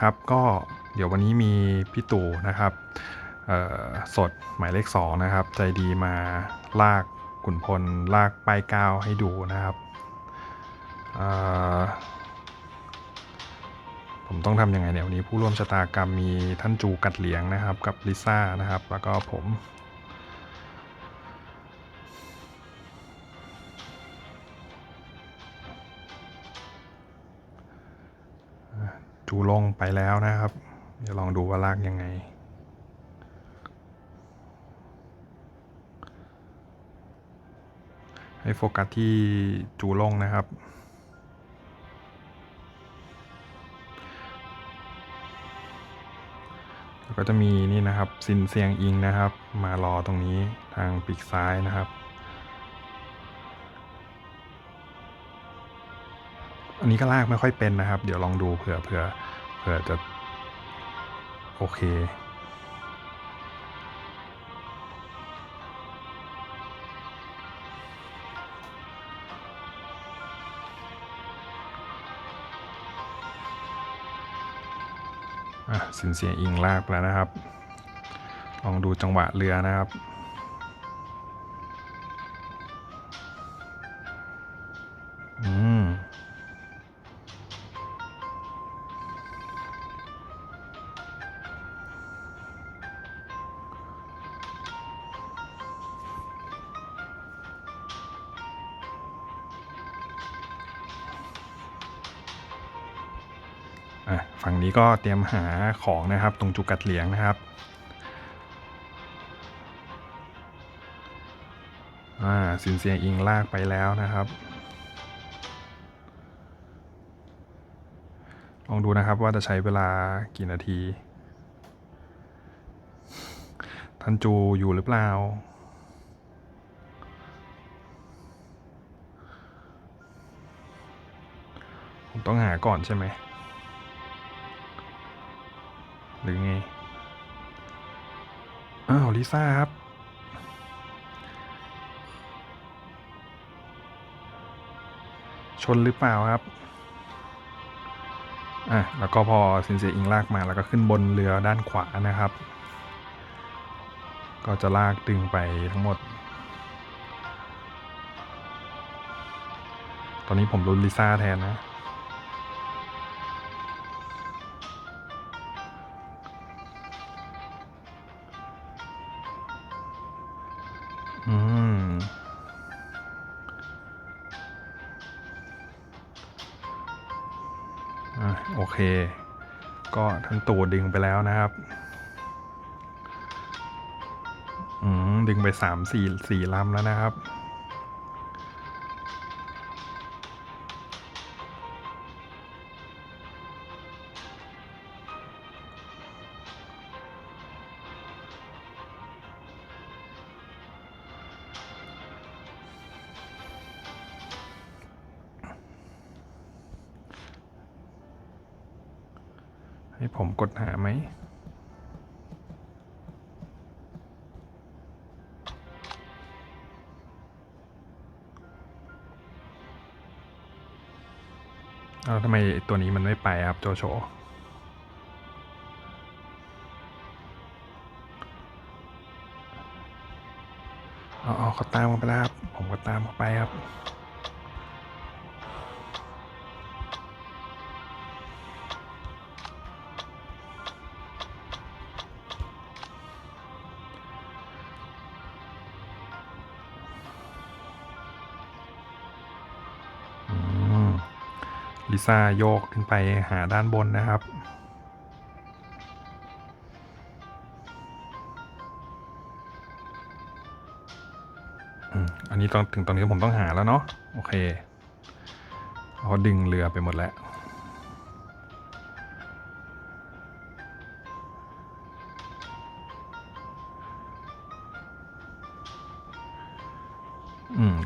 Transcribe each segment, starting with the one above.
ครับก็เดี๋ยววันนี้มีพี่ตู่นะครับสดหมายเลขสองนะครับ ใจดีมาลากขุนพลลากป้ายก้าวให้ดูนะครับผมต้องทำยังไงเนี่ยวันนี้ผู้ร่วมชะตากรรมมีท่านจูกัดเหลียงนะครับ กับลิซ่านะครับ แล้วก็ผม จูลงไปแล้วนะครับเดี๋ยวลองดูว่าลากยังไง ให้โฟกัสที่จูลงนะครับแล้วก็จะมีนี่นะครับซินเซียงอิงนะครับ มารอตรงนี้ทางปีกซ้ายนะครับ อันนี้ก็ลากไม่ค่อยเป็นนะครับ เดี๋ยวลองดูเผื่อเผื่อเผื่อจะโอเค อะสินเสียอิงลากไปแล้วนะครับ ลองดูจังหวะเรือนะครับ ฝั่งนี้ก็เตรียมหาของนะครับตรงจุกัดเหลียงนะครับอ่าสินเสียอิงลากไปแล้วนะครับ ลองดูนะครับว่าจะใช้เวลากี่นาทีท่านจูอยู่หรือเปล่าผมต้องหาก่อนใช่ไหม หรือไง อ้าว ลิซ่าครับ ชนหรือเปล่าครับ อะ แล้วก็พอซินเซอิงลากมาแล้วก็ขึ้นบนเรือด้านขวานะครับ ก็จะลากดึงไปทั้งหมด ตอนนี้ผมรุนลิซ่าแทนนะ อืมอะโอเค ก็ท่านตูดดึงไปแล้วนะครับ อืม ดึงไปสามสี่สี่ลำแล้วนะครับ ให้ผมกดหาไหม เอาทำไมตัวนี้มันไม่ไปครับโจโฉเอาเอาเขาตามมาไปแล้วครับ ผมก็ตามเขาไปครับ ลิซ่าโยกขึ้นไปหาด้านบนนะครับ อันนี้ตอนถึงตอนนี้ผมต้องหาแล้วเนาะ โอเคเขาดึงเรือไปหมดแล้ว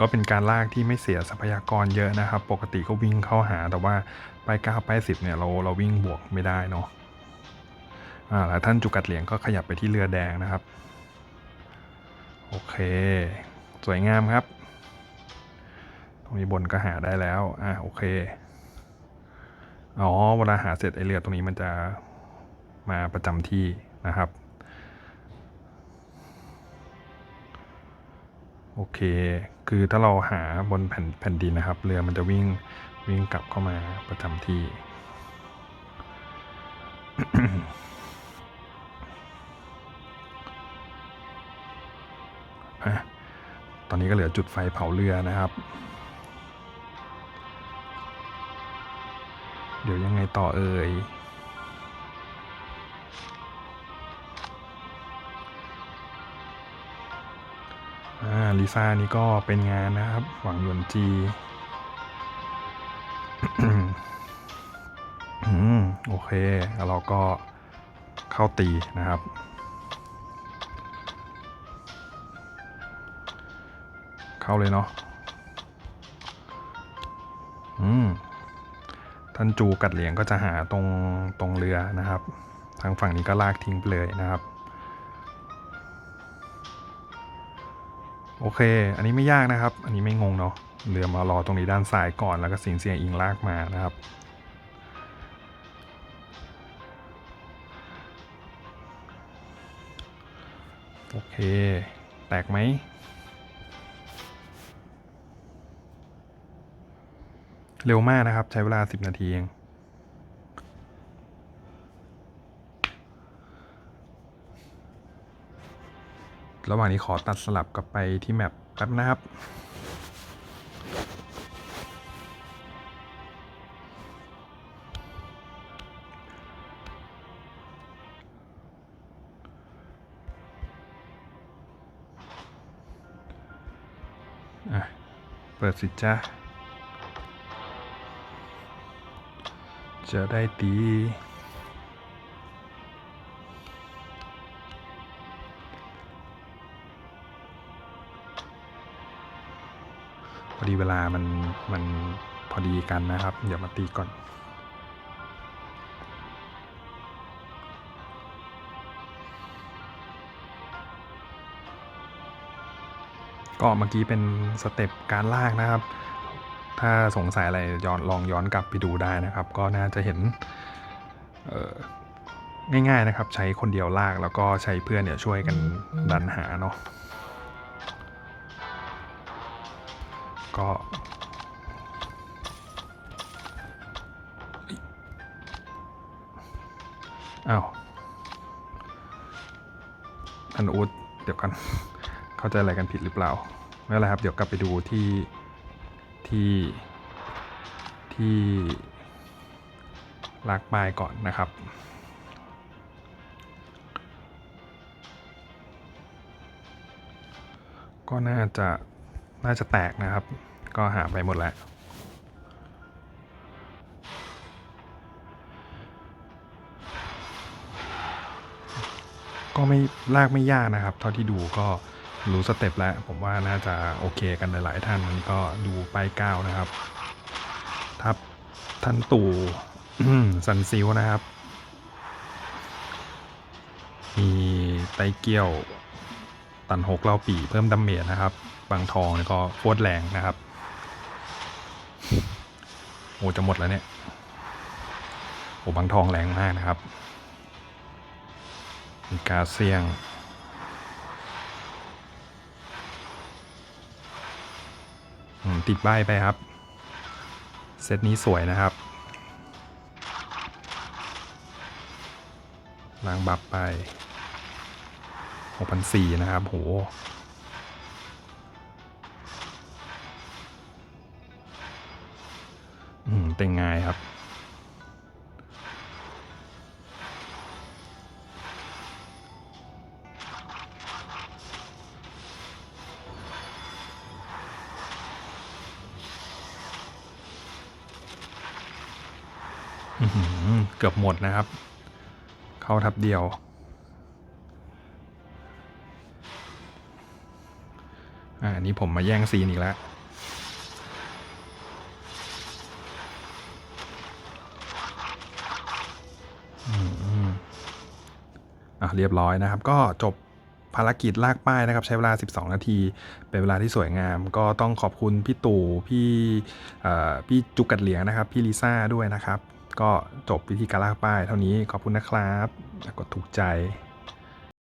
ก็เป็นการลากที่ไม่เสียทรัพยากรเยอะนะครับ ปกติก็วิ่งเข้าหา แต่ว่าไปเก้าไปสิบเนี่ยเราเราวิ่งบวกไม่ได้เนาะอ่าแล้วท่านจุกัดเหลียงก็ขยับไปที่เรือแดงนะครับ โอเค สวยงามครับ ตรงนี้บนก็หาได้แล้ว อ่าโอเค อ๋อ เวลาหาเสร็จไอเรือตรงนี้มันจะมาประจำที่นะครับ โอเค คือถ้าเราหาบนแผ่นแผ่นดินนะครับ เรือมันจะวิ่งวิ่งกลับเข้ามาประจำที่อะตอนนี้ก็เหลือจุดไฟเผาเรือนะครับ เดี๋ยวยังไงต่อเอ่ย ลิซ่านี่ก็เป็นงานนะครับ หวังหยวนจีโอเค แล้วเราก็เข้าตีนะครับ เข้าเลยเนาะอืมท่านจูกัดเหลียงก็จะหาตรงตรงเรือนะครับ ทางฝั่งนี้ก็ลากทิ้งไปเลยนะครับ โอเค อันนี้ไม่ยากนะครับ อันนี้ไม่งงเนาะเรือมารอตรงนี้ด้านซ้ายก่อนแล้วก็สิงเสียงอิงลากมานะครับโอเค แตกไหม เร็วมากนะครับ ใช้เวลา 10 นาทีเอง ระหว่างนี้ขอตัดสลับกลับไปที่แมปแป๊บนะครับเปิดสิจ้าจะได้ตี อดีเวลามันมันพอดีกันนะครับ เดี๋ยวมาตีก่อน ก็เมื่อกี้เป็นสเต็ปการลากนะครับ ถ้าสงสัยอะไรย้อนลองย้อนกลับไปดูได้นะครับ ก็น่าจะเห็นง่ายๆนะครับ ใช้คนเดียวลากแล้วก็ใช้เพื่อนเนี่ยช่วยกันดันหาเนาะ ก็อ้าวท่านอูดเดี๋ยวกัน เข้าใจอะไรกันผิดหรือเปล่า ไม่เป็นไรครับ เดี๋ยวกลับไปดูที่ที่ที่ลากป้ายก่อนนะครับก็น่าจะ น่าจะแตกนะครับ ก็หาไปหมดแล้วก็ไม่ลากไม่ยากนะครับ เท่าที่ดูก็รู้สเต็ปแล้ว ผมว่าน่าจะโอเคกันหลาย ๆ ท่านมันก็ดูไปก้าวนะครับ ทับท่านตู่ซันซิลนะครับ มีไตเกียว ตันหกเล่าปีเพิ่มดาเมจนะครับ บางทองนี่ก็โคตรแรงนะครับ โอ้จะหมดแล้วเนี่ยโอ้บางทองแรงมากนะครับมีกาเซียงติดใบไปครับ เซตนี้สวยนะครับล้างบัฟไป6,400นะครับ โห เต็งงครับ เกือบหมดนะครับ เข้าทับเดียว อ่าอันนี้ผมมาแย่งซีนอีกแล้ว อะเรียบร้อยนะครับ ก็จบภารกิจลากป้ายนะครับ ใช้เวลา 12 นาที เป็นเวลาที่สวยงาม ก็ต้องขอบคุณพี่ตู่พี่พี่จุกกัดเหลียงนะครับ พี่ลิซ่าด้วยนะครับ ก็จบวิธีการลากป้ายเท่านี้ขอบคุณนะครับกดถูกใจ